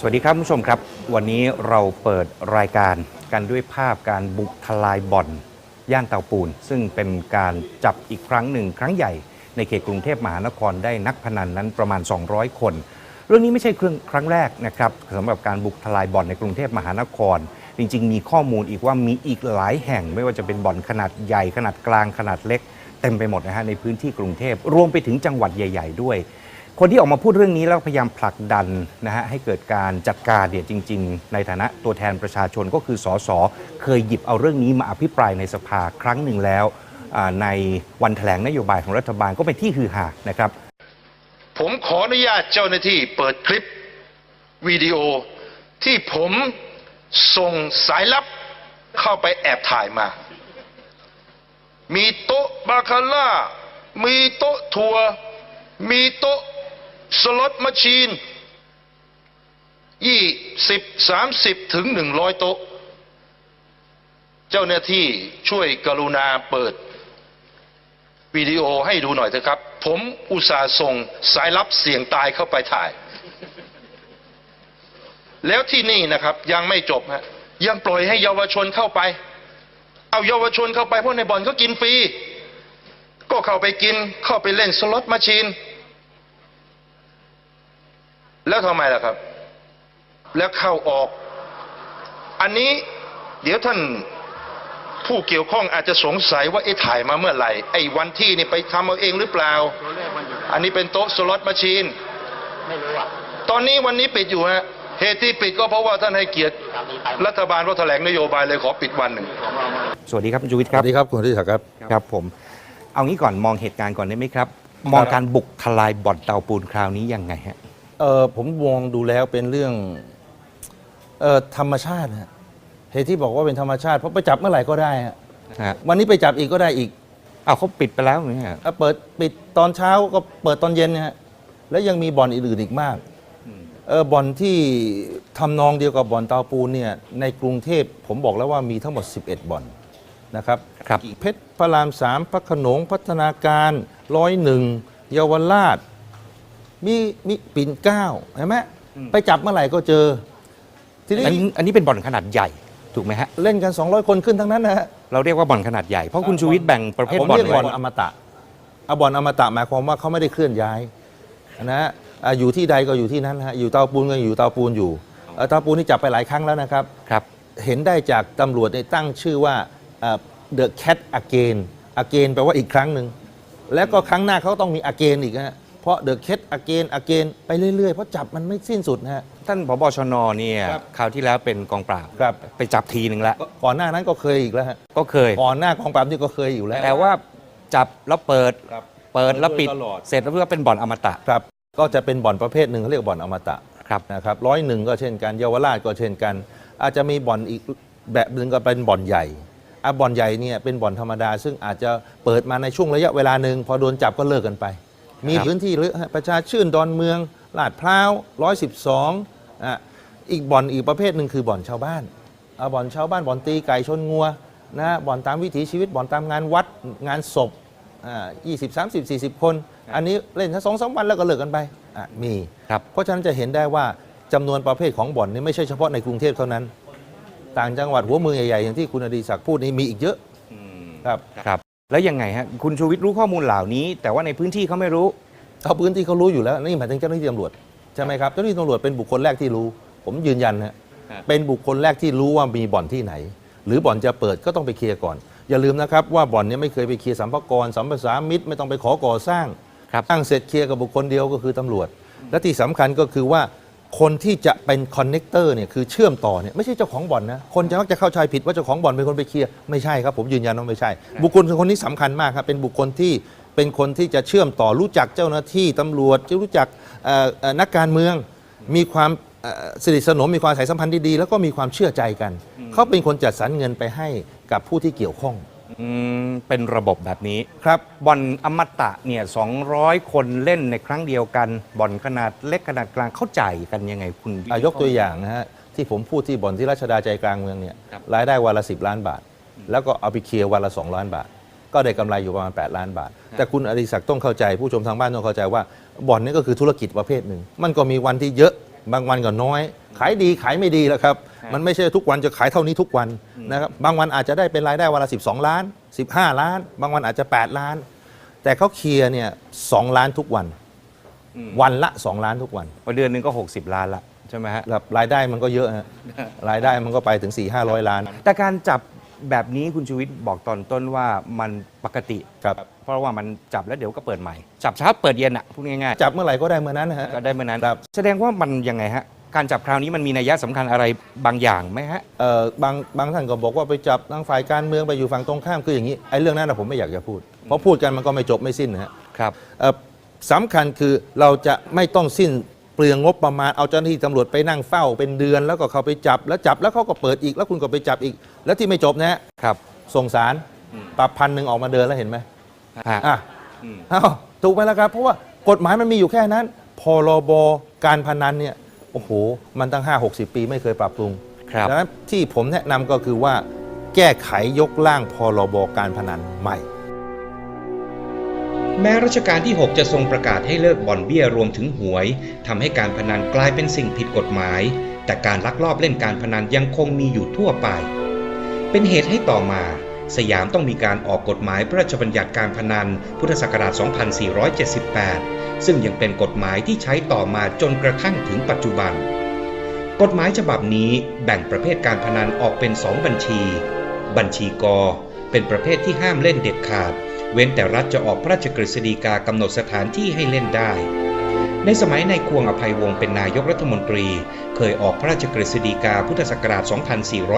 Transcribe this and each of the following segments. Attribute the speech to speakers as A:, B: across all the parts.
A: สวัสดีครับผู้ชมครับ วันนี้เราเปิดรายการกันด้วยภาพการบุกทลายบ่อนย่านเตาปูน ซึ่งเป็นการจับอีกครั้งหนึ่งครั้งใหญ่ในเขตกรุงเทพมหานครได้นักพนันนั้นประมาณ 200 คน เรื่องนี้ไม่ใช่ครั้งครั้งแรกนะครับสำหรับการบุกทลายบ่อนในกรุงเทพมหานคร จริง ๆ มีข้อมูลอีกว่ามีอีกหลายแห่ง ไม่ว่าจะเป็นบ่อนขนาดใหญ่ขนาดกลางขนาดเล็ก เต็มไปหมดนะฮะในพื้นที่กรุงเทพรวมไปถึงจังหวัดใหญ่ ๆ ด้วย คนที่ออกมาพูดเรื่องนี้แล้วพยายามผลักดันนะฮะให้เกิดการจัดการเนี่ยจริง ๆ ในฐานะตัวแทนประชาชนก็คือสสเคยหยิบเอาเรื่องนี้มาอภิปรายในสภาครั้งหนึ่งแล้วในวันแถลงนโยบายของรัฐบาลก็เป็นที่ฮือฮานะครับ
B: ผมขออนุญาตเจ้าหน้าที่เปิดคลิปวิดีโอที่ผมส่งสายลับเข้าไปแอบถ่ายมา มีโต๊ะบาคาร่า มีโต๊ะทัวร์มีโต๊ะ สล็อตมชชีนยี่สิบสามสิบถึงหนึ่งร้อยโต๊ะ เจ้าหน้าที่ช่วยกรุณาเปิด วิดีโอให้ดูหน่อยเถอะครับ ผมอุตส่าห์ส่งสายลับเสียงตายเข้าไปถ่าย แล้วที่นี่นะครับยังไม่จบฮะยังปล่อยให้เยาวชนเข้าไป เอาเยาวชนเข้าไปเพราะในบ่อนก็กินฟรี ก็เข้าไปกินเข้าไปเล่นสล็อตมาชีน แล้วทำไมล่ะครับ แล้วเข้าออก อันนี้เดี๋ยวท่านผู้เกี่ยวข้องอาจจะสงสัยว่าไอ้ถ่ายมาเมื่อไหร่ ไอ้วันที่นี่ไปทำเอาเองหรือเปล่า อันนี้เป็นโต๊ะสล็อตมาชีน
C: ไม่รู้อะ
B: ตอนนี้วันนี้ปิดอยู่ฮะเหตุที่ปิดก็เพราะว่าท่านให้เกียรติ
C: ตามนี้ไป
B: รัฐบาลว่าแถลงนโยบายเลยขอปิดวันหนึ่ง
C: ของเรามา
A: สวัสดีครับคุณชูวิทย์
D: ส
A: ครับ
D: วัสดีครับคุณทิศักดิ์ครับ
A: ครับผม เอางี้ก่อนมองเหตุการณ์ก่อนได้ไหมครับ มองการบุกทลายบ่อนเตาปูนคราวนี้ยังไงฮะ
D: เออผมมองดูแล้วเป็นเรื่องเออธรรมชาติฮะเหตุที่บอกว่าเป็นธรรมชาติเพราะไปจับเมื่อไหร่ก็ได้ฮะ
A: ฮะ
D: วันนี้ไปจับอีกก็ได้อีก
A: เอาเขาปิดไปแล้วเนี่ย
D: เอ่อเปิดปิดตอนเช้าก็เปิดตอนเย็นนะฮะแล้วยังมีบ่อนอื่นๆอีกมากเออบ่อนที่ทำนองเดียวกับบ่อนเตาปูนเนี่ยในกรุงเทพผมบอกแล้วว่ามีทั้งหมด 11 บ่อนนะครับ
A: ครับ
D: เพชรพระรามสามพระโขนงพัฒนาการร้อยหนึ่งเยาวราช มีมีปิ่นเกล้าเห็นไหมไปจับเมื่อไหร่ก็เจอ ทีนี้
A: อันนี้อันนี้เป็นบ่อนขนาดใหญ่ถูกไหมฮะ
D: เล่นกัน 200 คนขึ้นทั้งนั้นนะฮะ
A: เราเรียกว่าบ่อนขนาดใหญ่ เพราะคุณชูวิทย์แบ่งประเภท
D: ผม
A: บ่อน
D: เรียกบ่อน
A: ไว้
D: อมตะเอาบ่อนอมตะหมายความว่าเขาไม่ได้เคลื่อนย้ายนะฮะอ่าอยู่ที่ใดก็อยู่ที่นั้นนะฮะอยู่เตาปูนก็อยู่เตาปูนอยู่เอ่อเตาปูนนี่จับไปหลายครั้งแล้วนะครับ
A: ครับ
D: เห็นได้จากตำรวจได้ตั้งชื่อว่าเอ่อ the cat again again แปลว่าอีกครั้งหนึ่ง แล้วก็ครั้งหน้าเขาต้องมี again อีกนะฮะ เพราะ the cat again again ไปเรื่อยๆ เพราะจับมันไม่สิ้นสุดนะฮะ
A: ท่านผบชนเนี่ย
D: ครับ
A: คราวที่แล้วเป็นกองปราบ
D: ครับ
A: ไปจับทีหนึ่งแล้ว
D: ก็ก่อนหน้านั้นก็เคยอีกแล้วฮะ
A: ก็เคย
D: ก่อนหน้ากองปราบนี่ก็เคยอยู่แล้ว
A: แต่ว่าจับแล้วเปิด
D: ครับ
A: เปิดแล้วปิด
D: ตลอด
A: เสร็จแล้วก็เป็นบ่อนอมตะ
D: ครับก็จะเป็นบ่อนประเภทหนึ่งเขาเรียกบ่อนอมตะ
A: ครับ
D: นะครับร้อยหนึ่งก็เช่นกันเยาวราชก็เช่นกัน อาจจะมีบ่อนอีกแบบหนึ่งก็เป็นบ่อนใหญ่อะบ่อนใหญ่เนี่ยเป็นบ่อนธรรมดา ซึ่งอาจจะเปิดมาในช่วงระยะเวลาหนึ่งพอโดนจับก็เลิกกันไป มี
A: ครับ
D: พื้นที่เยอะฮะประชาชื่นดอนเมืองลาดพร้าวร้อยสิบสองอะอีกบ่อนอีกประเภทหนึ่งคือบ่อนชาวบ้านอะบ่อนชาวบ้านบ่อนตีไก่ชนงัวนะบ่อนตามวิถีชีวิตบ่อนตามงานวัดงานศพอ่ายี่สิบสามสิบสี่สิบคน อันนี้เล่นแค่สองสามวันแล้วก็เลิกกันไปอะมี
A: ครับ
D: เพราะฉะนั้นจะเห็นได้ว่าจำนวนประเภทของบ่อนนี่ไม่ใช่เฉพาะในกรุงเทพเท่านั้น ต่างจังหวัดหัวเมืองใหญ่ๆอย่างที่คุณอดีศักดิ์พูดนี่มีอีกเยอะครับ
A: ครับ แล้วยังไงฮะคุณชูวิทย์รู้ข้อมูลเหล่านี้ แต่ว่าในพื้นที่เขาไม่รู้
D: เขาพื้นที่เขารู้อยู่แล้วนี่หมายถึงเจ้าหน้าที่ตำรวจใช่ไหมครับเจ้าหน้าที่ตำรวจเป็นบุคคลแรกที่รู้ ผมยืนยันฮะ
A: ครับ
D: เป็นบุคคลแรกที่รู้ว่ามีบ่อนที่ไหน หรือบ่อนจะเปิดก็ต้องไปเคลียร์ก่อน อย่าลืมนะครับว่าบ่อนเนี้ไม่เคยไปเคลียร์สัมภากระสัมปสามิตรไม่ต้องไปขอก่อสร้าง
A: ครับ
D: ตั้งเสร็จเคลียร์กับบุคคลเดียวก็คือตำรวจ และที่สำคัญก็คือว่า คนที่จะเป็นคอนเนคเตอร์เนี่ยคือเชื่อมต่อเนี่ยไม่ใช่เจ้าของบ่อนนะ คนจะมักจะเข้าใจผิดว่าเจ้าของบ่อนเป็นคนไปเคลียร์ไม่ใช่ครับผมยืนยันว่าไม่ใช่ บุคคลคนนี้สำคัญมากครับเป็นบุคคลที่เป็นคนที่จะเชื่อมต่อรู้จักเจ้าหน้าที่ตำรวจจะรู้จักเอ่อเอ่อนักการเมือง มีความเอ่อสนิทสนมมีความสายสัมพันธ์ที่ดีแล้วก็มีความเชื่อใจกัน เขาเป็นคนจัดสรรเงินไปให้กับผู้ที่เกี่ยวข้อง
A: อืมเป็นระบบแบบนี้
D: ครับ
A: บ่อนอมตะเนี่ย200 คนเล่นในครั้งเดียวกัน บ่อนขนาดเล็กขนาดกลางเข้าใจายกันยังไงคุณ
D: อายกตัวอย่างนะฮะที่ผมพูดที่บ่อนที่รัชดาใจกลางเมืองเนี่ย
A: ครับ
D: รายได้วันละ 10 ล้านบาท แล้วก็เอาไปเคลียร์วันละ 2 ล้านบาท ก็ได้กำไรอยู่ประมาณ 8 ล้านบาท แต่คุณอดิศักดิ์ต้องเข้าใจผู้ชมทางบ้านต้องเข้าใจว่าบ่อนนี่ก็คือธุรกิจประเภทหนึ่ง มันก็มีวันที่เยอะ บางวันก็น้อย ขายดีขายไม่ดีแล้วครับ
E: ฮะ
D: มันไม่ใช่ทุกวันจะขายเท่านี้ทุกวันนะครับบางวันอาจจะได้เป็นรายได้วันละ 12 ล้าน 15 ล้าน บางวันอาจจะ 8 ล้าน แต่เขาเคลียร์เนี่ยสองล้านทุกวัน วันละ 2 ล้านทุกวัน
E: พอเดือนหนึงก็ 60 ล้านละใช่ไหมฮะ
D: ครับรายได้มันก็เยอะฮะรายได้มันก็ไปถึง4 5 0 0ล้าน
E: แต่การจับ แบบนี้คุณชูวิทย์บอกตอนต้นว่ามันปกติ
D: ครับ
E: เพราะว่ามันจับแล้วเดี๋ยวก็เปิดใหม่ จับเช้าเปิดเย็นอะพูดง่าย
D: จับเมื่อไหร่ก็ได้เมื่อนั้นนะฮะ
E: ๆก็ได้เมื่อนั้น
D: ครับ
E: แสดงว่ามันยังไงฮะ การจับคราวนี้มันมีนัยสำคัญอะไรบางอย่างไหมฮะ
D: เอ่อบางบางท่านก็บอกว่าไปจับทางฝ่ายการเมืองไปอยู่ฝั่งตรงข้ามคืออย่างนี้ไอ้เรื่องนั้นนะผมไม่อยากจะพูด เพราะพูดกันมันก็ไม่จบไม่สิ้นนะฮะ
E: ครับ
D: เอ่อสำคัญคือเราจะไม่ต้องสิ้น เปลืองงบประมาณเอาเจ้าหน้าที่ตำรวจไปนั่งเฝ้าเป็นเดือนแล้วก็เขาไปจับ แล้วจับแล้วเขาก็เปิดอีกแล้วคุณก็ไปจับอีก แล้วที่ไม่จบนะฮะ
E: ครับ
D: ส่งสาร
E: อืม
D: ปรับพันหนึ่งออกมาเดินแล้วเห็นไหม
E: ฮะ
D: อะ
E: อืม
D: เอ้าถูกไหมล่ะครับ เพราะว่ากฎหมายมันมีอยู่แค่นั้น พรบการพนันเนี่ยโอ้โหมันตั้ง 5 60 ปีไม่เคยปรับปรุง
E: ครับ
D: ดังนั้นที่ผมแนะนำก็คือว่าแก้ไขยกร่างพรบการพนันใหม่
A: แม้รัชกาลที่ 6 จะทรงประกาศให้เลิกบ่อนเบี้ยรวมถึงหวยทำให้การพนันกลายเป็นสิ่งผิดกฎหมาย แต่การลักลอบเล่นการพนันยังคงมีอยู่ทั่วไป เป็นเหตุให้ต่อมา สยามต้องมีการออกกฎหมายพระราชบัญญัติการพนัน พุทธศักราช 2478 ซึ่งยังเป็นกฎหมายที่ใช้ต่อมาจนกระทั่งถึงปัจจุบัน กฎหมายฉบับนี้แบ่งประเภทการพนันออกเป็นสองบัญชี บัญชีกอเป็นประเภทที่ห้ามเล่นเด็ดขาด เว้นแต่รัฐจะออกพระราชกฤษฎีกากำหนดสถานที่ให้เล่นได้ ในสมัยในายควงอภัยวงศ์เป็นนายกรัฐมนตรี เคยออกพระราชกฤษฎีกาพุทธศักราช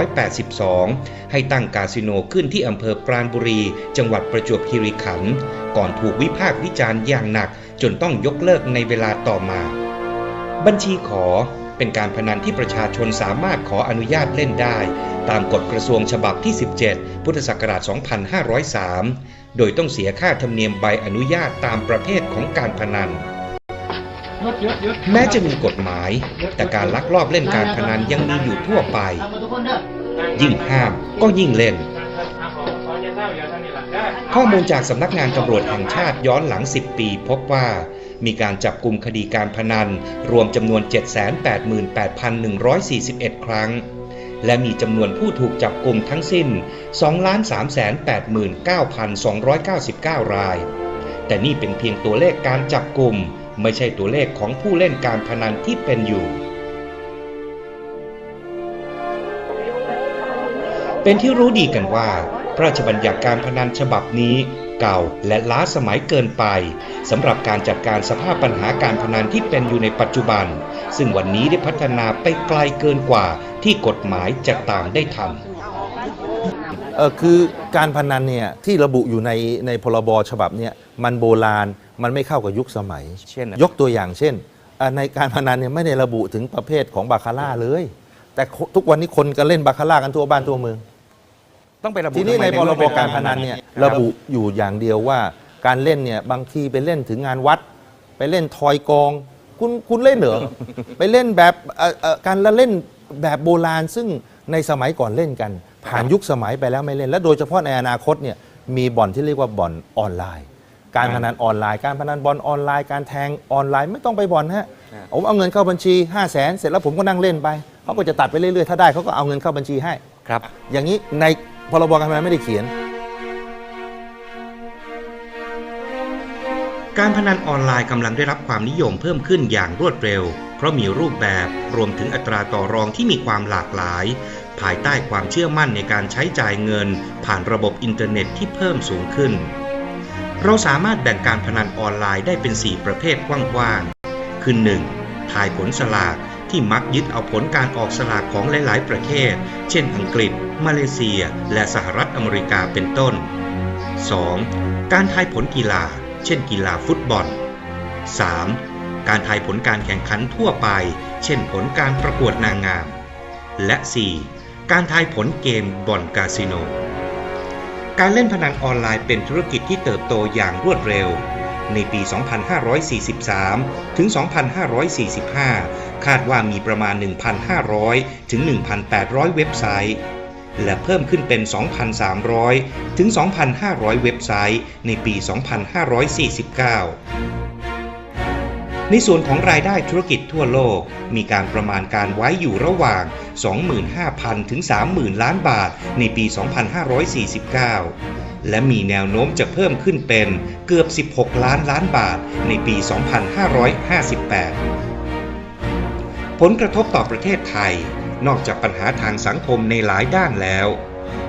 A: 2482 ให้ตั้งคาสิโนขึ้นที่อำเภอปราณบุรี จังหวัดประจวบคีรีขันธ์ก่อนถูกวิพากษ์วิจารณ์อย่างหนัก จนต้องยกเลิกในเวลาต่อมา บัญชีขอ เป็นการพนันที่ประชาชนสามารถขออนุญาตเล่นได้ ตามกฎกระทรวงฉบับที่ 17 พุทธศักราช 2503 โดยต้องเสียค่าธรรมเนียมใบอนุญาตตามประเภทของการพนัน แม้จะมีกฎหมาย แต่การลักลอบเล่นการพนันยังมีอยู่ทั่วไป ยิ่งห้ามก็ยิ่งเล่นข้อมูลจากสำนักงานตำรวจแห่งชาติย้อนหลัง 10 ปี พบว่า มีการจับกลุ่มคดีการพนัน รวมจำนวน 788,141 ครั้ง และมีจำนวนผู้ถูกจับกลุ่มทั้งสิ้น 2,389,299 ราย แต่นี่เป็นเพียงตัวเลขการจับกลุ่ม ไม่ใช่ตัวเลขของผู้เล่นการพนันที่เป็นอยู่เป็นที่รู้ดีกันว่า พระราชบัญญัติการพนันฉบับนี้ เก่าและล้าสมัยเกินไปสำหรับการจัดการสภาพปัญหาการพนันที่เป็นอยู่ในปัจจุบัน ซึ่งวันนี้ได้พัฒนาไปไกลเกินกว่าที่กฎหมายจะตามได้ทัน
D: เออคือการพนันเนี่ยที่ระบุอยู่ในในพรบฉบับเนี่ยมันโบราณมันไม่เข้ากับยุคสมัย
E: เช่น
D: ยกตัวอย่างเช่นอ่าในการพนันเนี่ยไม่ได้ระบุถึงประเภทของบาคาร่าเลย แต่ทุกวันนี้คนก็เล่นบาคาร่ากันทั่วบ้านทั่วเมือง
E: ต้องไประบุ
D: ทีนี้
E: ทำไม
D: ในพรบ
E: เอง
D: การพนันเนี่ย
E: คบ
D: ระบุอยู่อย่างเดียวว่าการเล่นเนี่ยบางทีไปเล่นถึงงานวัด ไปเล่นทอยกอง คุณคุณเล่นเหรอ ไปเล่นแบบเอ่อเอ่อการละเล่นแบบโบราณซึ่งในสมัยก่อนเล่นกัน ผ่านยุคสมัยไปแล้วไม่เล่น และโดยเฉพาะในอนาคตเนี่ยมีบ่อนที่เรียกว่าบ่อนออนไลน์ การพนันออนไลน์ การพนันบอลออนไลน์ การแทงออนไลน์ไม่ต้องไปบ่อนฮะผมเอาเงินเข้าบัญชี 5 0 0แสนเสร็จแล้วผมก็นั่งเล่นไปเขาก็จะตัดไปเรื่อยๆถ้าได้เขาก็เอาเงินเข้าบัญชีให้
E: ครับ
D: อย่างนี้ใน พรบการพนันไม่ได้เขียน
A: การพนันออนไลน์กำลังได้รับความนิยมเพิ่มขึ้นอย่างรวดเร็ว เพราะมีรูปแบบรวมถึงอัตราต่อรองที่มีความหลากหลาย ภายใต้ความเชื่อมั่นในการใช้จ่ายเงิน ผ่านระบบอินเทอร์เน็ตที่เพิ่มสูงขึ้น เราสามารถแบ่งการพนันออนไลน์ได้เป็น 4 ประเภทกว้างๆคือ 1. ทายผลสลาก ที่มักยึดเอาผลการออกสลากของหลายๆ ประเทศ เช่นอังกฤษ มาเลเซีย และสหรัฐอเมริกาเป็นต้น 2. การทายผลกีฬา เช่นกีฬาฟุตบอล 3. การทายผลการแข่งขันทั่วไป เช่นผลการประกวดนางงาม และ 4. การทายผลเกมบอนคาสิโน การเล่นพนันออนไลน์เป็นธุรกิจที่เติบโตอย่างรวดเร็ว ในปี 2543 ถึง 2545 คาดว่ามีประมาณ 1,500 ถึง 1,800 เว็บไซต์ และเพิ่มขึ้นเป็น 2,300 ถึง 2,500 เว็บไซต์ ในปี 2549
C: ในส่วนของรายได้ธุรกิจทั่วโลก มีการประมาณการไว้อยู่ระหว่าง 25,000 ถึง 30,000 ล้านบาทในปี 2549 และมีแนวโน้มจะเพิ่มขึ้นเป็นเกือบ 16 ล้านล้านบาทในปี 2558 ผลกระทบต่อประเทศไทย นอกจากปัญหาทางสังคมในหลายด้านแล้ว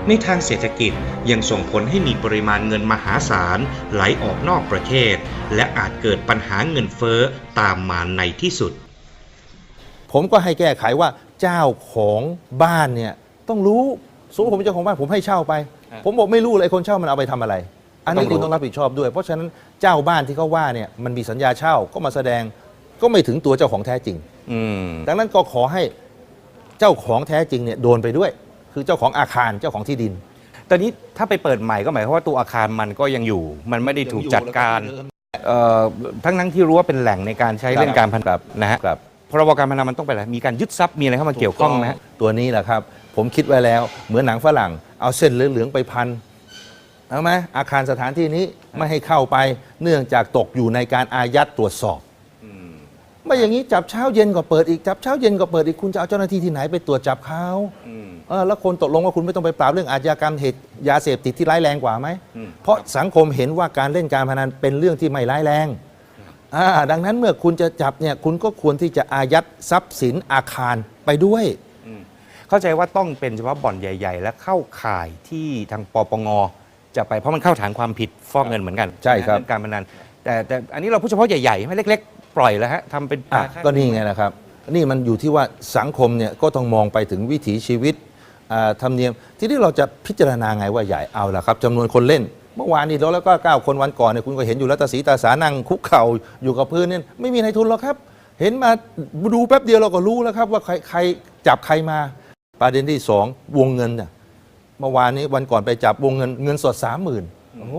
C: ในทางเศรษฐกิจยังส่งผลให้มีปริมาณเงินมหาศาลไหลออกนอกประเทศ และอาจเกิดปัญหาเงินเฟ้อตามมาในที่สุด
D: ผมก็ให้แก้ไขว่าเจ้าของบ้านเนี่ยต้องรู้สมมติผมเป็นเจ้าของบ้านผมให้เช่าไป ผมบอกไม่รู้เลยไอ้คนเช่ามันเอาไปทำอะไร อันนี้
A: ต้องรู้
D: คุณต้องรับผิดชอบด้วย เพราะฉะนั้นเจ้าบ้านที่เขาว่าเนี่ยมันมีสัญญาเช่าก็มาแสดงก็ไม่ถึงตัวเจ้าของแท้จริง
A: อืม
D: ดังนั้นก็ขอให้เจ้าของแท้จริงเนี่ยโดนไปด้วย คือเจ้าของอาคารเจ้าของที่ดิน
A: ตอนนี้ถ้าไปเปิดใหม่ก็หมายความว่าตัวอาคารมันก็ยังอยู่ มันไม่ได้ถูกจัดการเอ่อทั้งนั้นที่รู้ว่าเป็นแหล่งในการใช้เล่นการพนันนะฮะ
D: ครับ
A: พรบการพนันมันต้องไปอะไรมีการยึดทรัพย์มีอะไรเข้ามาเกี่ยวข้องไหมฮะ
D: ตัวนี้แหละครับ ผมคิดไว้แล้ว เหมือนหนังฝรั่ง เอาเส้นเหลืองๆไปพันเอาไหมอาคารสถานที่นี้ไม่ให้เข้าไปเนื่องจากตกอยู่ในการอายัดตรวจสอบไม่อย่างนี้จับเช้าเย็นก็เปิดอีกจับเช้าเย็นก็เปิดอีกคุณจะเอาเจ้าหน้าที่ที่ไหนไปตรวจจับเขาเออแล้วคนตกลงว่าคุณไม่ต้องไปปราบเรื่องอาชญากรรมเหตุยาเสพติดที่ร้ายแรงกว่าไหมเพราะสังคมเห็นว่าการเล่นการพนันเป็นเรื่องที่ไม่ร้ายแรงอ่าดังนั้นเมื่อคุณจะจับเนี่ยคุณก็ควรที่จะอายัดทรัพย์สินอาคารไปด้วย
A: เข้าใจว่าต้องเป็นเฉพาะบ่อนใหญ่ ๆ และเข้าข่ายที่ทางปปงจะไปเพราะมันเข้าฐานความผิดฟอกเงินเหมือนกัน
D: ใช่ครับ
A: เองการพนันแต่แต่อันนี้เราพูดเฉพาะใหญ่ๆไม่เล็ก ๆ ปล่อยแล้วฮะทำเป็น
D: อะก็นี่ไงนะครับ นี่มันอยู่ที่ว่าสังคมเนี่ยก็ต้องมองไปถึงวิถีชีวิตอ่าธรรมเนียม ที่นี่เราจะพิจารณาไงว่าใหญ่เอาละครับจำนวนคนเล่น เมื่อวานนี้เราแล้วก็9คนวันก่อนเนี่ยคุณก็เห็นอยู่แล้วตาสีตาสานั่งคุกเข่าอยู่กับพื้นเนี่ยไม่มีนายทุนหรอกครับ เห็นมาดูแป๊บเดียวเราก็รู้แล้วครับว่าใครใครจับใครมา ประเด็นที่สองวงเงินน่ะเมื่อวานนี้วันก่อนไปจับวงเงินเงินสดสามหมื่นโอ้โห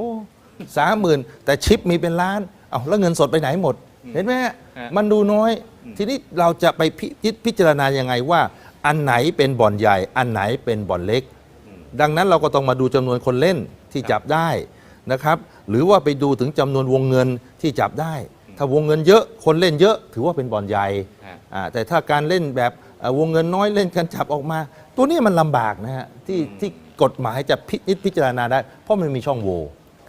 D: สามหมื่นแต่ชิปมีเป็นล้านเอาแล้วเงินสดไปไหนหมด เห็นไหมฮะมันดูน้อย ทีนี้เราจะไปพิจิตพิจารณายังไงว่า อันไหนเป็นบ่อนใหญ่ อันไหนเป็นบ่อนเล็ก ดังนั้นเราก็ต้องมาดูจำนวนคนเล่นที่จับได้นะครับ หรือว่าไปดูถึงจำนวนวงเงินที่จับได้ ถ้าวงเงินเยอะคนเล่นเยอะ ถือว่าเป็นบ่อนใหญ่
A: ฮะ
D: อ่าแต่ถ้าการเล่นแบบเอ่อ วงเงินน้อยเล่นกันจับออกมา ตัวนี้มันลำบากนะฮะที่ที่กฎหมายจะพิจิตพิจารณาได้ เพราะมันมีช่องโหว่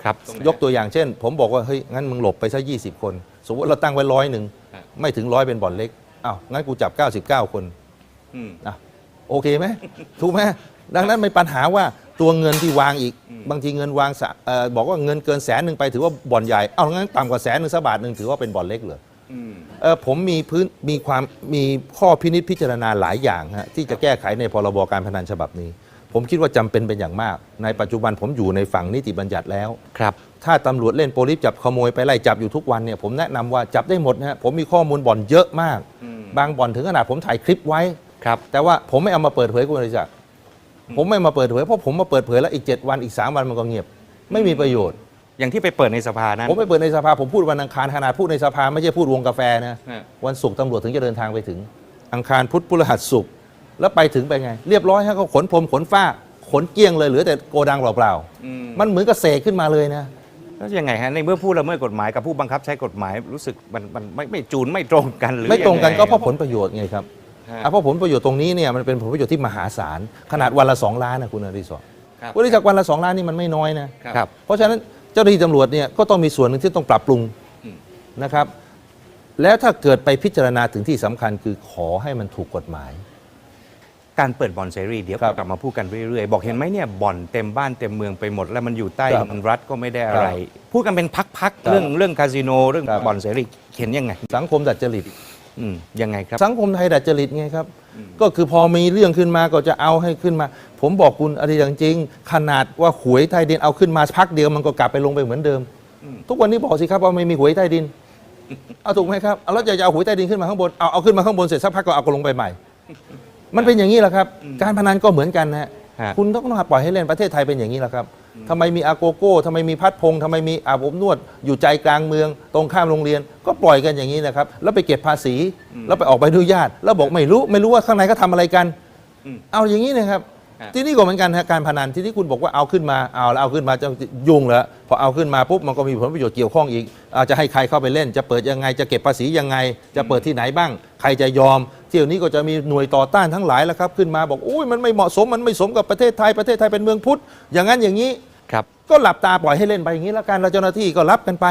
A: ครับ
D: ยกตัวอย่างเช่น ผมบอกว่าเฮ้ยงั้นมึงหลบไปซะ20 คน สมมติเราตั้งไว้ร้อยหนึ่ง
A: ฮะ
D: ไม่ถึงร้อยเป็นบ่อนเล็กอ้าวงั้นกูจับ 99 คน
A: อืม
D: อะโอเคไหม ถูกไหมดังนั้นไม่ปัญหาว่าตัวเงินที่วางอีก บางทีเงินวางสะเอ่อบอกว่าเงินเกินแสนหนึ่งไปถือว่าบ่อนใหญ่เอางั้นต่ำกว่าแสนหนึ่งสักบาทหนึ่งถือว่าเป็นบ่อนเล็กเหรอ
A: อืม
D: เออผมมีพื้นมีความมีข้อพินิจพิจารณาหลายอย่างฮะที่จะแก้ไขในพรบการพนันฉบับนี้ ผมคิดว่าจำเป็นเป็นอย่างมาก ในปัจจุบันผมอยู่ในฝั่งนิติบัญญัติแล้ว
A: ครับ
D: ถ้าตำรวจเล่นโปลิสจับขโมยไปไล่จับอยู่ทุกวันเนี่ยผมแนะนำว่าจับได้หมดนะฮะผมมีข้อมูลบ่อนเยอะมากบางบ่อนถึงขนาดผมถ่ายคลิปไว้
A: ครับ
D: แต่ว่าผมไม่เอามาเปิดเผยคุณบริษัทผมไม่มาเปิดเผยเพราะผมมาเปิดเผยแล้วอีก 7 วันอีก 3 วันมันก็เงียบ ไม่มีประโยชน์
A: อย่างที่ไปเปิดในสภานั้น
D: ผมไม่เปิดในสภาผมพูดวันอังคารขนาดพูดในสภาไม่ใช่พูดวงกาแฟนะ
A: ฮะ
D: วันศุกร์ตำรวจถึงจะเดินทางไปถึง อังคารพุธพฤหัสศุกร์แล้วไปถึงไปไง เรียบร้อยฮะเขาขนพรมขนฝ้าขนเกลี้ยงเลยเหลือแต่โกดังเปล่า
A: อืม
D: ๆมันเหมือนกับเสกขึ้นมาเลยนะ
A: แล้วยังไงฮะในเมื่อผู้ละเมิดกฎหมายกับผู้บังคับใช้กฎหมายรู้สึกมันมันไม่ไม่จูนไม่ตรงกันหรือ
D: ไม่ตรงกัน
A: ยั
D: ก็
A: ไเพ
D: ราะผลประโยชน์ไงครับ
A: ฮะ
D: อะเพราะผลประโยชน์ตรงนี้เนี่ยมันเป็นผลประโยชน์ที่มหาศาลขนาดวันละสองล้านนะคุณอริศร
A: ครับ
D: บริจาควันละสองล้านนี่มันไม่น้อยนะ
A: ครับ
D: เพราะฉะนั้น เจ้าหน้าที่ตำรวจเนี่ยก็ต้องมีส่วนหนึ่งที่ต้องปรับปรุง
A: อืม
D: นะครับ แล้วถ้าเกิดไปพิจารณาถึงที่สำคัญคือขอให้มันถูกกฎหมาย
A: การเปิดบ่อนเสรีเดี๋ยว
D: ครับ
A: กลับมาพูดกันเรื่อยๆ บอกเห็นไหมเนี่ยบ่อนเต็มบ้านเต็มเมืองไปหมด แล้วมันอยู่ใต้
D: ครับ
A: เงินรัฐก็ไม่ได้อะไร
D: ครับ
A: พูดกันเป็นพัก
D: ครับ
A: ๆเรื่องเรื่องคาสิโนเรื่อง
D: ครับ
A: บ่อนเสรีเห็นยังไง
D: สังคมดัดจริต
A: อืมยังไงครับ
D: สังคมไทยดัดจริตไงครับ ก็คือพอมีเรื่องขึ้นมาก็จะเอาให้ขึ้นมา ผมบอกคุณอะไรอย่างจริง ขนาดว่าหวยใต้ดินเอาขึ้นมาพักเดียวมันก็กลับไปลงไปเหมือนเดิม ทุกวันนี้บอกสิครับว่าไม่มีหวยใต้ดินเอาถูกไหมครับเอาแล้วจะจะเอาหวยใต้ดินขึ้นมาข้างบนเอาเอาขึ้นมาข้างบนเสร็จสักพักก็เอาก็ลงไปใหม่ มันเป็นอย่างนี้แหละครับ การพนันก็เหมือนกันนะฮะ
A: ฮะ
D: คุณต้องปล่อยให้เล่นประเทศไทยเป็นอย่างนี้แหละครับ ทำไมมีอาโกโก้ทำไมมีพัดพงทำไมมีอาบอบนวด อยู่ใจกลางเมือง ตรงข้ามโรงเรียน ก็ปล่อยกันอย่างนี้นะครับ แล้วไปเก็บภาษี แล้วไปออกใบอนุญาต แล้วบอกไม่รู้ไม่รู้ว่าข้างในเขาทำอะไรกัน เอาอย่างนี้นะครับ
A: ฮะ
D: ที่นี่ก็เหมือนกันฮะการพนันที่นี่คุณบอกว่าเอาขึ้นมาเอาแล้วเอาขึ้นมาจะยุ่งแล้วพอเอาขึ้นมาปุ๊บมันก็มีผลประโยชน์เกี่ยวข้องอีกอาจะให้ใครเข้าไปเล่น จะเปิดยังไงจะเก็บภาษียังไง จะเปิดที่ไหนบ้าง ใครจะยอม เที่ยวนี้ก็จะมีหน่วยต่อต้านทั้งหลายแล้วครับขึ้นมาบอกอุ้ยมันไม่เหมาะสมมันไม่สมกับประเทศไทยประเทศไทยเป็นเมืองพุทธอย่างนั้นอย่างนี้
A: ครับ
D: ก็หลับตาปล่อยให้เล่นไปอย่างนี้แล้วกันเราเจ้าหน้าที่ก็รับกันไป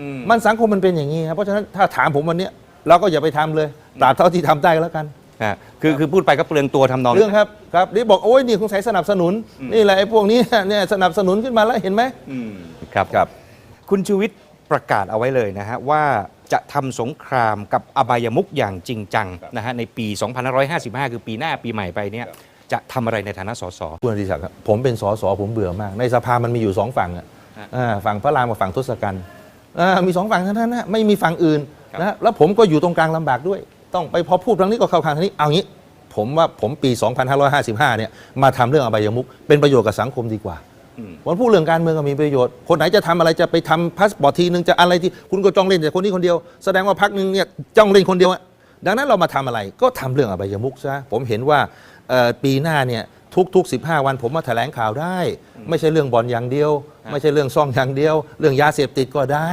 A: อืม
D: มันสังคมมันเป็นอย่างนี้ครับเพราะฉะนั้นถ้าถามผมวันเนี้ยเราก็อย่าไปทำเลยตราบเท่าที่ทำได้ก็แล้วกัน
A: ฮะคือคือพูดไปก็เปลืองตัวทำนอง
D: เรื่องครับครับนี่บอกโอ้ยนี่คงใส่สนับสนุน นี่แหละไอ้พวกนี้เนี่ยสนับสนุนขึ้นมาแล้วเห็นไหม
A: อืมครับ
D: ครับ
A: คุณชูวิทย์ประกาศเอาไว้เลยนะฮะว่า จะทำสงครามกับอบายมุกอย่างจริงจังนะฮะในปี 2555 คือปีหน้าปีใหม่ไปเนี่ยจะทำอะไรในฐานะสส
D: คุณอดิศักดิ์ครับผมเป็นสสผมเบื่อมาก ในสภามันมีอยู่สองฝั่งอะ
A: ฮะ
D: อ่าฝั่งพระรามกับฝั่งทศกัณฐ์อ่ามีสองฝั่งเท่านั้นนะไม่มีฝั่งอื่น
A: ครับ
D: นะแล้วผมก็อยู่ตรงกลางลำบากด้วย ต้องไปพอพูดครั้งนี้ก็เข้าข้างทางนี้เอางี้ผมว่าผมปี 2555 เนี่ยมาทำเรื่องอบายมุกเป็นประโยชน์กับสังคมดีกว่า
A: อืม
D: วันพูดเรื่องการเมืองก็มีประโยชน์ คนไหนจะทำอะไรจะไปทำพาสปอร์ตทีนึงจะอะไรที่คุณก็จ้องเล่นแต่คนนี้คนเดียว แสดงว่าพักหนึ่งเนี่ยจ้องเล่นคนเดียวอะดังนั้นเรามาทำอะไรก็ทำเรื่องอบายมุกซะผมเห็นว่าเอ่อปีหน้าเนี่ยทุกๆ 15 วันผมมาแถลงข่าวได้ ไม่ใช่เรื่องบอลอย่างเดียว ไม่ใช่เรื่องซ่องอย่างเดียว เรื่องยาเสพติดก็ได้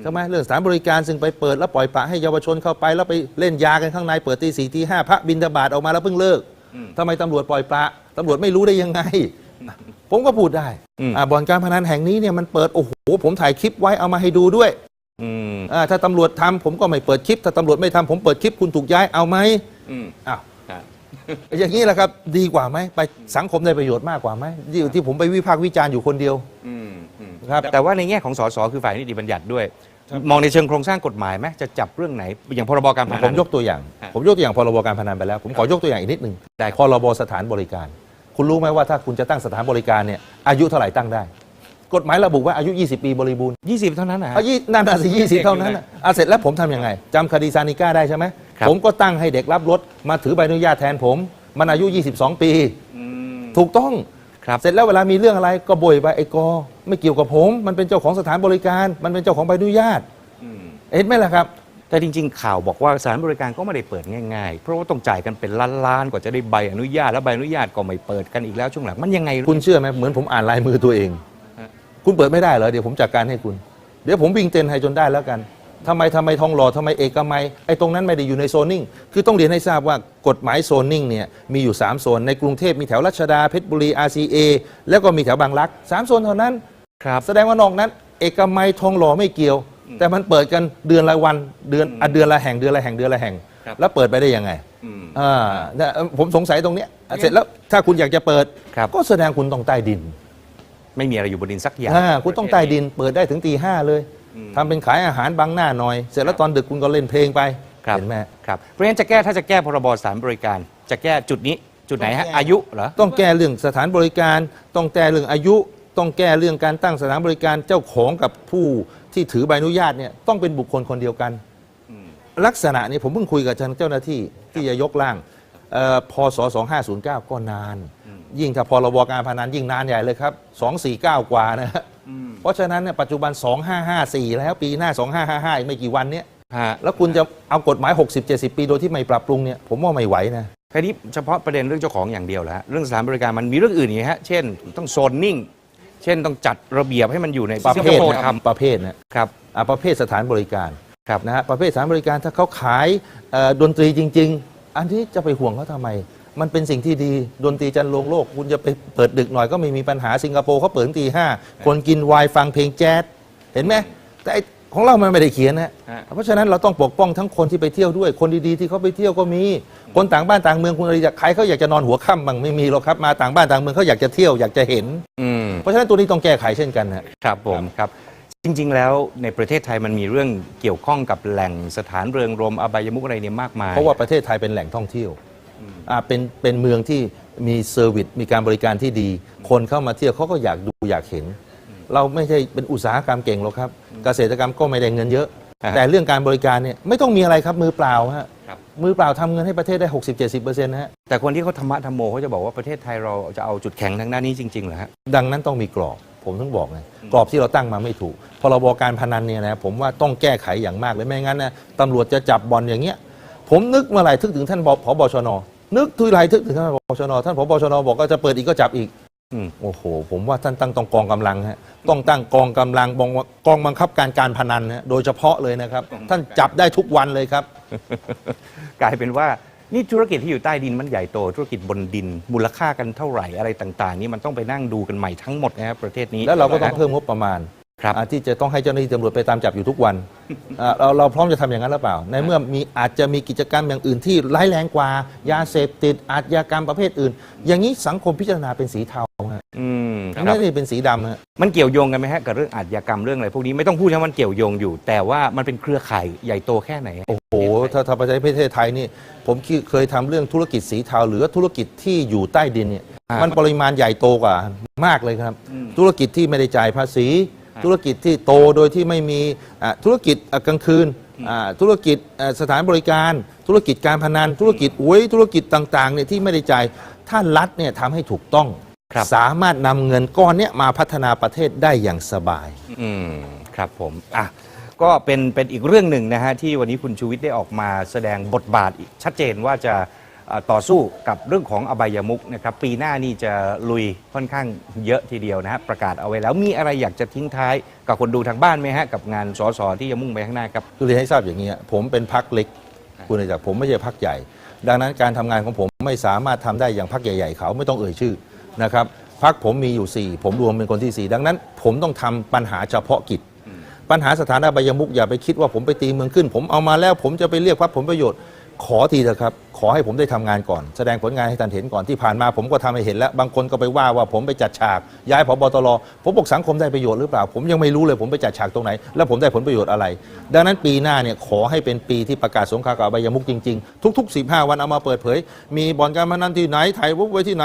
D: ใช่ไหมเรื่องสถานบริการซึ่งไปเปิดแล้วปล่อยปละให้เยาวชนเข้าไปแล้วไปเล่นยากันข้างในเปิดตีสี่ตีห้าพระบินทบาทออกมาแล้วเพิ่งเลิกทำไมตำรวจปล่อยปละตำรวจไม่รู้ได้ยังไง ผมก็พูดได้
A: อืม
D: อ่าบ่อนการพนันแห่งนี้เนี่ยมันเปิดโอ้โหผมถ่ายคลิปไว้เอามาให้ดูด้วย
A: อืม
D: อ่าถ้าตำรวจทำผมก็ไม่เปิดคลิป ถ้าตำรวจไม่ทำผมเปิดคลิปคุณถูกย้ายเอาไหม
A: อืม
D: อ้าว
A: ฮะ
D: อย่างนี้แหละครับดีกว่าไหมไปสังคมได้ประโยชน์มากกว่าไหมที่ที่ผมไปวิพากษ์วิจารณ์อยู่คนเดียว
A: อืมอืม
D: ครับ
A: แต่ว่าในแง่ของสสคือฝ่ายนิติบัญญัติด้วย มองในเชิงโครงสร้างกฎหมายไหมจะจับเรื่องไหน อย่างพรบการพนัน
D: ผมยกตัวอย่าง
A: ฮะ
D: ผมยกตัวอย่างพรบการพนันไปแล้ว ผมขอยกตัวอย่างอีกนิดหนึ่ง
A: ได้
D: พรบสถานบริการ คุณรู้ไหมว่าถ้าคุณจะตั้งสถานบริการเนี่ยอายุเท่าไหร่ตั้งได้ กฎหมายระบุว่าอายุ 20 ปีบริบูรณ์
A: 20เท่านั้นนะฮะ
D: อายุนั่นน่ะสิยี่สิบเท่านั้นน่ะอะเสร็จแล้วผมทำยังไงจำคดีซานิก้าได้ใช่ไหม
A: ครับ
D: ผมก็ตั้งให้เด็กรับรถมาถือใบอนุญาตแทนผม มันอายุ 22 ปี
A: อืม
D: ถูกต้อง
A: ครับ
D: เสร็จแล้วเวลามีเรื่องอะไรก็บ่ยไปไอ้กอ ไม่เกี่ยวกับผม มันเป็นเจ้าของสถานบริการ มันเป็นเจ้าของใบอนุญาต
A: อืม
D: เห็นไหมล่ะครับ
A: แต่จริง ๆ ข่าวบอกว่าสถานบริการก็ไม่ได้เปิดง่ายๆ เพราะว่าต้องจ่ายกันเป็นล้านๆ กว่าจะได้ใบอนุญาต แล้วใบอนุญาตก็ไม่เปิดกันอีกแล้วช่วงหลังมันยังไง
D: คุณเชื่อไหมเหมือนผมอ่านลายมือตัวเอง
A: ฮะ
D: คุณเปิดไม่ได้เหรอเดี๋ยวผมจัดการให้คุณ เดี๋ยวผมวิ่งเต้นให้จนได้แล้วกันทำไมทำไมทองหล่อทำไมเอกมัยไอ้ตรงนั้นไม่ได้อยู่ในโซนนิ่ง คือต้องเรียนให้ทราบว่ากฎหมายโซนนิ่งเนี่ยมีอยู่ 3 โซน ในกรุงเทพมีแถวรัชดาเพชรบุรี RCA แล้วก็มีแถวบางรักสามโซนเท่านั้น
A: ครับ
D: แสดงว่านอกนั้น เอกมัยทองหล่อไม่เกี่ยว แต่มันเปิดกันเดือนละวันเดือนอะเดือนละแห่งเดือนละแห่งเดือนละแห่ง
A: ครับ
D: แล้วเปิดไปได้ยังไง
A: อืม
D: อ่าเนี่ยผมสงสัยตรงเนี้ยเสร็จแล้วถ้าคุณอยากจะเปิด
A: ครับ
D: ก็แสดงคุณต้องใต้ดิน
A: ไม่มีอะไรอยู่บนดินสักอย่าง
D: อ่าคุณต้องใต้ดิน เปิดได้ถึงตีห้าเลยทำเป็นขายอาหารบังหน้าหน่อย เสร็จแล้วตอนดึกคุณก็เล่นเพลงไป
A: ครับ
D: เห็นไหม
A: ครับเพราะฉะนั้นจะแก้ถ้าจะแก้พรบสถานบริการ จะแก้จุดนี้จุดไหนฮะ
D: ต้องแก้
A: อายุเหรอ
D: ต้องแก้เรื่องสถานบริการ ต้องแก้เรื่องอายุ ต้องแก้เรื่องการตั้งสถานบริการเจ้าของกับผู้ ที่ถือใบอนุญาตเนี่ยต้องเป็นบุคคลคนเดียวกัน ลักษณะนี้ผมเพิ่งคุยกับทางเจ้าหน้าที่ที่จะยกร่างเอ่อพศ2509 ก็นาน ยิ่งถ้าพรบการพนันยิ่งนานใหญ่เลยครับ 249 กว่านะฮะเพราะฉะนั้นเนี่ยปัจจุบัน 2554 แล้วปีหน้า 2555อีกไม่กี่วันเนี้ย
A: ฮะ
D: แล้วคุณจะเอากฎหมาย 60-70 ปีโดยที่ไม่ปรับปรุงเนี่ยผมว่าไม่ไหวนะ
A: แค่นี้เฉพาะประเด็นเรื่องเจ้าของอย่างเดียวแหละเรื่องสถานบริการมันมีเรื่องอื่นอีกฮะเช่น ต้องโซนนิ่ง เช่นต้องจัดระเบียบให้มันอยู่ใน
D: ประ
A: สิง
D: เภ
A: ค
D: ท
A: โปร์
D: นะ
A: ท
D: ประเภทนะครับ อะประเภทสถานบริการ
A: ครับ
D: นะฮะประเภทสถานบริการถ้าเขาขายเอ่อดนตรีจริง ๆ อันนี้จะไปห่วงเขาทำไม มันเป็นสิ่งที่ดีดนตรีจันโลงโลก คุณจะไปเปิดดึกหน่อยก็ไม่มีปัญหาสิงคโปร์เขาเปิดถึงตีห้าคนกินไวน์ฟังเพลงแจ๊สเห็นไหมแต่ไอ้ ของเรามันไม่ได้เขียนนะ
A: ฮะ
D: เพราะฉะนั้นเราต้องปกป้องทั้งคนที่ไปเที่ยวด้วย คนดีๆที่เขาไปเที่ยวก็มี คนต่างบ้านต่างเมืองคุณอะไรจะใครเขาอยากจะนอนหัวค่ำบ้างไม่มีหรอกครับมาต่างบ้านต่างเมืองเขาอยากจะเที่ยวอยากจะเห็น
A: อืม
D: เพราะฉะนั้นตัวนี้ต้องแก้ไขเช่นกันนะ
A: ครับผมครับ จริง ๆ แล้วในประเทศไทยมันมีเรื่องเกี่ยวข้องกับแหล่งสถานเรืองรมอบายมุกอะไรเนี่ยมากมาย
D: เพราะว่าประเทศไทยเป็นแหล่งท่องเที่ยวอ่าเป็นเป็นเมืองที่มีเซอร์วิสมีการบริการที่ดี คนเข้ามาเที่ยวเขาก็อยากดูอยากเห็น เราไม่ใช่เป็นอุตสาหกรรมเก่งหรอกครับ เกษตรกรรมก็ไม่ได้เงินเยอะ
A: อ่า
D: แต่เรื่องการบริการเนี่ยไม่ต้องมีอะไรครับมือเปล่าฮะ
A: ครับ
D: มือเปล่าทำเงินให้ประเทศได้ 60-70%นะฮะ
A: แต่คนที่เขาธรรมะธรรมโมเขาจะบอกว่าประเทศไทยเราจะเอาจุดแข็งทางด้านนี้จริงๆเหรอฮะ
D: ดังนั้นต้องมีกรอบ ผมถึงบอกไงกรอบที่เราตั้งมาไม่ถูกพรบการพนันเนี่ยนะผมว่าต้องแก้ไขอย่างมากเลยไม่งั้นนะตำรวจจะจับบ่อนอย่างเงี้ยผมนึกเมื่อไหร่ทึกถึงท่านบพบชน นึกทุยไรทึกถึงท่านผบชนท่านผบชนบอกก็จะเปิดอีกก็จับอีก
A: อืม
D: โอ้โห ผมว่าท่านตั้งต้องกองกำลังฮะต้องตั้งกองกำลังบงกองบังคับการการพนันฮะโดยเฉพาะเลยนะครับ ท่านจับได้ทุกวันเลยครับ
A: กลายเป็นว่านี่ธุรกิจที่อยู่ใต้ดินมันใหญ่โต ธุรกิจบนดิน มูลค่ากันเท่าไหร่อะไรต่าง ๆ นี่มันต้องไปนั่งดูกันใหม่ทั้งหมดนะครับประเทศนี้
D: แล้วเราก็ต้องเพิ่มงบประมาณ
A: ครับ
D: อ่าที่จะต้องให้เจ้าหน้าที่ตำรวจไปตามจับอยู่ทุกวันอ่าเราเราพร้อมจะทำอย่างนั้นหรือเปล่า ในเมื่อมีอาจจะมีกิจกรรมอย่างอื่นที่ร้ายแรงกว่ายาเสพติดอาชญากรรมประเภทอื่น อย่างนี้สังคมพิจารณาเป็นสีเทาฮะ
A: อืมครับ
D: ไม่ได้เป็นสีดำฮะ
A: มันเกี่ยวโยงกันไหมฮะกับเรื่องอาชญากรรมเรื่องอะไรพวกนี้ไม่ต้องพูดนะมันเกี่ยวโยงอยู่ แต่ว่ามันเป็นเครือข่ายใหญ่โตแค่ไหน
D: โอ้โหถ้าถ้าประเทศไทยนี่ ผมคิดเคยทำเรื่องธุรกิจสีเทาหรือว่าธุรกิจที่อยู่ใต้ดินเนี่ย
A: อ่ามั
D: มันปริมาณใหญ่โตกว่ามากเลยครับ
A: อืม
D: ธุรกิจที่ไม่ได้จ่ายภาษี
A: อ่า
D: ธุรกิจที่โตโดยที่ไม่มีอ่าธุรกิจอะกลางคืนอ่าธุรกิจอ่าสถานบริการ ธุรกิจการพนัน ธุรกิจหวยธุรกิจต่างๆเนี่ยที่ไม่ได้จ่ายถ้ารัฐเนี่ยทำให้ถูกต้อง
A: ครับ
D: สามารถนำเงินก้อนเนี้ยมาพัฒนาประเทศได้อย่างสบาย
A: อืมครับผมอะก็เป็นเป็นอีกเรื่องหนึ่งนะฮะที่วันนี้คุณชูวิทย์ได้ออกมาแสดงบทบาทอีกชัดเจนว่าจะเอ่อ ต่อสู้กับเรื่องของอบายมุกนะครับปีหน้านี่จะลุยค่อนข้างเยอะทีเดียวนะฮะประกาศเอาไว้แล้วมีอะไรอยากจะทิ้งท้ายกับคนดูทางบ้านไหมฮะกับงานสสที่จะมุ่งไปข้างหน้าครับ
D: คือเรียนให้ทราบอย่างนี้ผมเป็นพักเล็กคุณจากผมไม่ใช่พักใหญ่ ดังนั้นการทำงานของผมไม่สามารถทำได้อย่างพักใหญ่ ๆ เขาไม่ต้องเอ่ยชื่อนะครับพักผมมีอยู่ 4 ผมรวมเป็นคนที่ 4 ดังนั้น ผมต้องทำปัญหาเฉพาะกิจ ปัญหาสถานะบายมุกอย่าไปคิดว่าผมไปตีเมืองขึ้น ผมเอามาแล้วผมจะไปเรียกพักผลประโยชน์ ขอทีเถอะครับ ขอให้ผมได้ทำงานก่อน แสดงผลงานให้ท่านเห็นก่อนที่ผ่านมา ผมก็ทำให้เห็นแล้ว บางคนก็ไปว่าว่าผมไปจัดฉาก ย้ายผบตรผมบอกสังคมได้ประโยชน์หรือเปล่า ผมยังไม่รู้เลย ผมไปจัดฉากตรงไหน แล้วผมได้ผลประโยชน์อะไร ดังนั้นปีหน้าเนี่ยขอให้เป็นปีที่ประกาศสงครามกับอบายมุกจริงๆ ทุก ๆ 15 วันเอามาเปิดเผย มีบ่อนการพนันที่ไหนถ่ายรูปไว้ที่ไหน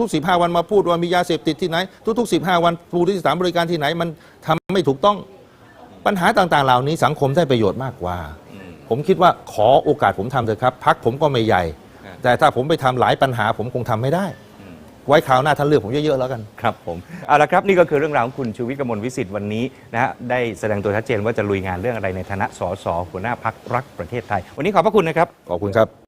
D: ทุก ๆ 15 วันมาพูดว่ามียาเสพติดที่ไหน ทุก ๆ 15 วันผู้ที่สถานบริการที่ไหนมันทำไม่ถูกต้องปัญหาต่างๆ เหล่านี้สังคมได้ประโยชน์มากกว่า ผมคิดว่าขอโอกาสผมทำเถอะครับพักผมก็ไม่ใหญ่ แต่ถ้าผมไปทำหลายปัญหาผมคงทำไม่ได้ ไว้คราวหน้าท่านเลือกผมเยอะๆแล้วกัน
A: ครับผมเอาละครับนี่ก็คือเรื่องราวของคุณชูวิทย์กมลวิสิทธิ์วันนี้นะฮะได้แสดงตัวชัดเจนว่าจะลุยงานเรื่องอะไรในฐานะสสหัวหน้าพักรักประเทศไทย วันนี้ขอบพระคุณนะครับ
D: ขอบคุณครับ